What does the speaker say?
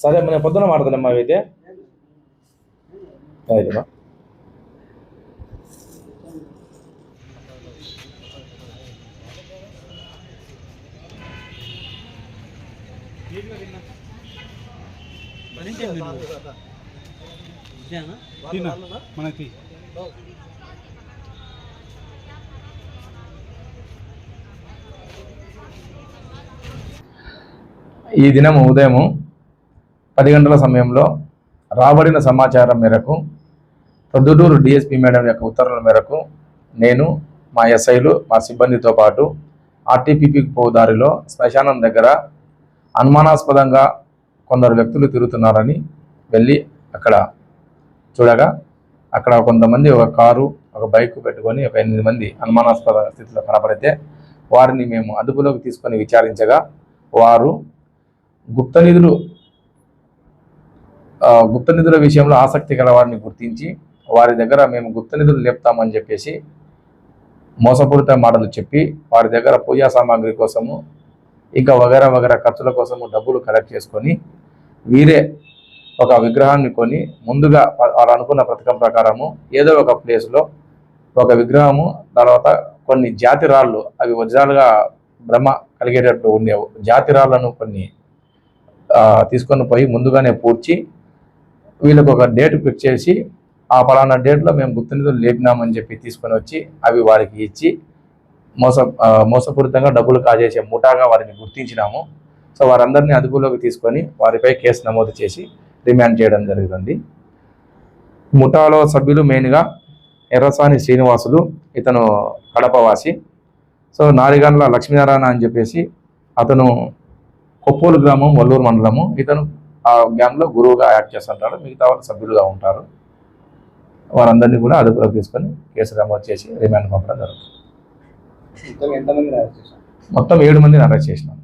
సరే నేను పొద్దున మాట్లాడతానమ్మా అయితే. తిన్నా మనకి ఈ దినం ఉదయం పది గంటల సమయంలో రాబడిన సమాచారం మేరకు ప్రొద్దుటూరు డిఎస్పీ మేడం యొక్క ఉత్తర్వుల మేరకు నేను మా ఎస్ఐలు మా సిబ్బందితో పాటు ఆర్టీపీపీ పో దారిలో శ్మశానం దగ్గర అనుమానాస్పదంగా కొందరు వ్యక్తులు తిరుగుతున్నారని వెళ్ళి అక్కడ చూడగా అక్కడ కొంతమంది ఒక కారు ఒక బైక్ పెట్టుకొని ఒక ఎనిమిది మంది అనుమానాస్పద స్థితిలో కనపడితే వారిని మేము అదుపులోకి తీసుకొని విచారించగా వారు గుప్త నిధులు గుప్త నిధుల విషయంలో ఆసక్తి గల వారిని గుర్తించి వారి దగ్గర మేము గుప్త నిధులు లేపుతామని చెప్పేసి మోసపూరిత మాటలు చెప్పి వారి దగ్గర పూజా సామాగ్రి కోసము ఇంకా వగేరా వగేరా ఖర్చుల కోసము డబ్బులు కలెక్ట్ చేసుకొని వీరే ఒక విగ్రహాన్ని కొని ముందుగా వారు అనుకున్న పథకం ప్రకారము ఏదో ఒక ప్లేస్లో ఒక విగ్రహము తర్వాత కొన్ని జాతి రాళ్ళు అవి వజ్రాలుగా భ్రమ కలిగేటట్టు ఉండే జాతి రాళ్ళను కొన్ని తీసుకొని పోయి ముందుగానే పూడ్చి వీళ్ళకు ఒక డేట్ ఫిక్స్ చేసి ఆ పలానా డేట్లో మేము గుర్తునిధులు లేపినామని చెప్పి తీసుకొని వచ్చి అవి వారికి ఇచ్చి మోస మోసపూరితంగా డబ్బులు కాజేసే ముఠాగా వారిని గుర్తించినాము. సో వారందరినీ అదుపులోకి తీసుకొని వారిపై కేసు నమోదు చేసి రిమాండ్ చేయడం జరుగుతుంది ముఠాలో సభ్యులు మెయిన్గా ఎర్రసాని శ్రీనివాసులు ఇతను కడపవాసి. సో నారిగండ్ల లక్ష్మీనారాయణ అని చెప్పేసి అతను కొప్పోలు గ్రామం వల్లూరు మండలము. ఇతను ఆ గ్యాంగ్లో గురువుగా యాక్ట్ చేస్తుంటాడు మిగతా వాళ్ళు సభ్యులుగా ఉంటారు. వారందరినీ కూడా అదుపులోకి తీసుకొని కేసు నమోదు చేసి రిమాండ్ పంపడం జరుగుతుంది. మొత్తం ఏడు మందిని అరెస్ట్ చేసినాం.